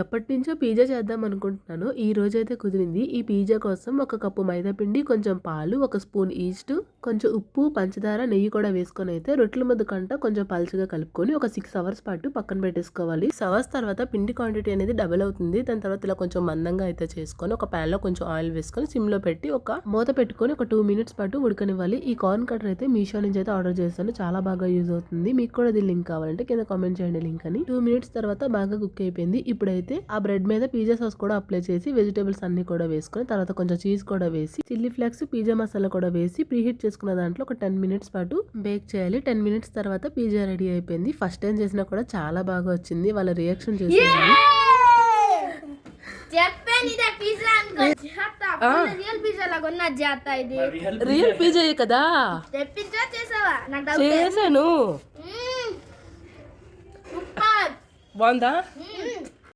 ఎప్పటి నుంచో పిజ్జా చేద్దాం అనుకుంటున్నాను ఈ రోజైతే కుదిరింది. ఈ పిజ్జా కోసం ఒక కప్పు మైదా పిండి కొంచెం పాలు ఒక స్పూన్ ఈస్ట్ కొంచెం ఉప్పు పంచదార నెయ్యి కూడా వేసుకొని అయితే రొట్టెల ముద్ద కంట కొంచెం పలుచగా కలుపుకొని ఒక సిక్స్ అవర్స్ పాటు పక్కన పెట్టేసుకోవాలి. సిక్స్ అవర్స్ తర్వాత పిండి క్వాంటిటీ అనేది డబల్ అవుతుంది. దాని తర్వాత ఇలా కొంచెం మందంగా అయితే చేసుకొని ఒక ప్యాన్లో కొంచెం ఆయిల్ వేసుకొని సిమ్లో పెట్టి ఒక మూత పెట్టుకొని ఒక టూ మినిట్స్ పాటు ఉడకనివ్వాలి. ఈ కార్న్ కటర్ అయితే మీషో నుంచి అయితే ఆర్డర్ చేశాను. చాలా బాగా యూజ్ అవుతుంది. మీకు కూడా దీని లింక్ కావాలంటే కింద కామెంట్ చేయండి లింక్ అని. టూ మినిట్స్ తర్వాత బాగా కుక్ అయిపోయింది. ఇప్పుడైతే ఆ బ్రెడ్ మీద పిజ్జా సాస్ కూడా అప్లై చేసి వెజిటేబుల్స్ అన్ని కూడా వేసుకొని తర్వాత కొంచెం చీజ్ కూడా వేసి చిల్లీ ఫ్లేక్స్ పిజ్జా మసాలా కూడా వేసి ప్రీహీట్ చేసుకున్న దాంట్లో ఒక టెన్ మినిట్స్ పాటు బేక్ చేయాలి. టెన్ మినిట్స్ తర్వాత పిజ్జా రెడీ అయిపోయింది. ఫస్ట్ టైం చేసినా కూడా చాలా బాగా వచ్చింది. వాళ్ళ రియాక్షన్ అనుకో. రియల్ పిజ్జా కదా? చేశాను. బాగుందా?